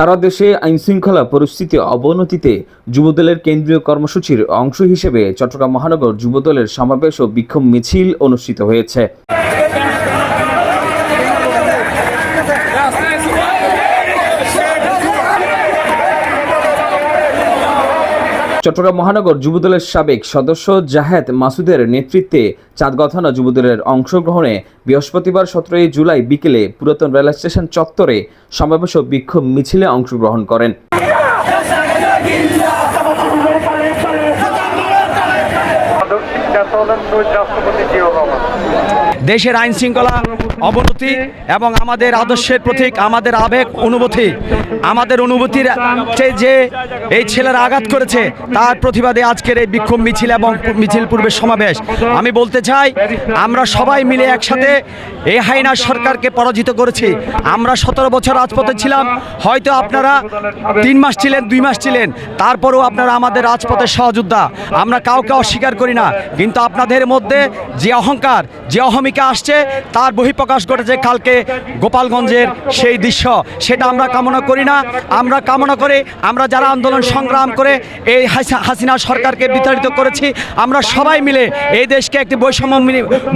সারা দেশে আইনশৃঙ্খলা পরিস্থিতি অবনতিতে যুবদলের কেন্দ্রীয় কর্মসূচির অংশ হিসেবে চট্টগ্রাম মহানগর যুবদলের সমাবেশ ও বিক্ষোভ মিছিল অনুষ্ঠিত হয়েছে। চট্টগ্রাম মহানগর যুবদলের সাবেক সদস্য জাহেদ মাসুদের নেতৃত্বে চাঁদগাঁও থানা যুবদলের অংশগ্রহণে বৃহস্পতিবার সতেরোই জুলাই বিকেলে পুরাতন রেল স্টেশন চত্বরে সমাবেশ বিক্ষোভ মিছিলে অংশগ্রহণ করেন। রাষ্ট্রপতি দেশের আইন শৃঙ্খলা অবনতি এবং আমাদের আদর্শের প্রতীক, আমাদের আবেগ অনুভূতি, আমাদের অনুভূতির যে এই ছেলেরা আঘাত করেছে, তার প্রতিবাদে আজকের এই বিক্ষোভ মিছিল এবং মিছিল পূর্বের সমাবেশ। আমি বলতে চাই, আমরা সবাই মিলে একসাথে এই হাইনা সরকারকে পরাজিত করেছি। আমরা সতেরো বছর রাজপথে ছিলাম, হয়তো আপনারা তিন মাস ছিলেন, দুই মাস ছিলেন, তারপরেও আপনারা আমাদের রাজপথের সহযোদ্ধা। আমরা কাউকে অস্বীকার করি না, কিন্তু আপনাদের মধ্যে যে অহংকার, যে অহমিকা আসছে, তার বহিঃপ্রকাশ ঘটেছে কালকে গোপালগঞ্জের সেই দৃশ্য। সেটা আমরা কামনা করি না, আমরা কামনা করে আমরা যারা আন্দোলন সংগ্রাম করে এই হাসিনা সরকারকে বিতাড়িত করেছি, আমরা সবাই মিলে এই দেশকে একটি বৈষম্য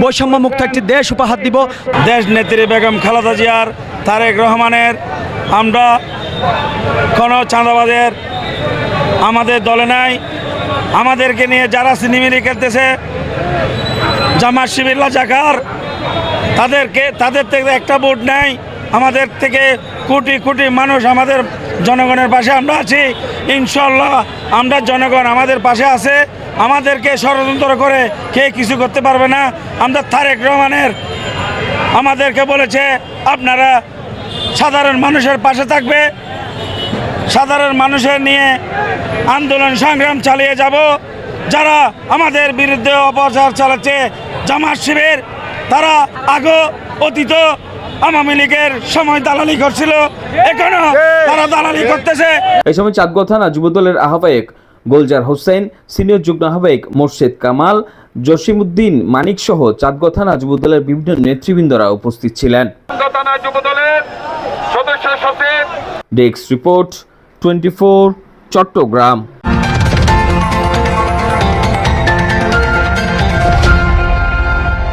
বৈষম্য মুক্ত একটি দেশ উপহার দিব। দেশ নেত্রী বেগম খালেদা জিয়ার, তারেক রহমানের, আমরা কোনো চাঁদাবাদের আমাদের দলে নাই, আমাদেরকে নিয়ে যারা সিনেমিনি খেলতেছে জামাত শিবির জাকার তাদেরকে, তাদের থেকে একটা ভোট নেই। আমাদের থেকে কোটি কোটি মানুষ আমাদের জনগণের পাশে আমরা আছি। ইনশাল্লাহ আমরা জনগণ আমাদের পাশে আছে। আমাদেরকে ষড়যন্ত্র করে কে কিছু করতে পারবে না। আমরা তারেক রহমানের, আমাদেরকে বলেছে, আপনারা সাধারণ মানুষের পাশে থাকবে। সাধারণ মানুষের নিয়ে আন্দোলন, সংগ্রাম চালিয়ে যাব। যারা আমাদের বিরুদ্ধে অপচার চালাচ্ছে জামাত শিবির তারা আগো অতীত আওয়ামী লীগের সময় দালালি করছিল এখনও তারা দালালি করতেছে। এই সময় চাঁদগাঁও থানা যুবদলের আহ্বায়ক গোলজার হোসেন সিনিয়র যুগ্ম আহ্বায়ক মোর্শেদ কামাল জসিমউদ্দিন মানিক সহ চাঁদগাঁও থানা যুবদলের বিভিন্ন নেতৃবৃন্দরা উপস্থিত ছিলেন। থানা যুব সদস্য সচিব ডেস্ক রিপোর্ট টোয়েন্টি চট্টগ্রাম।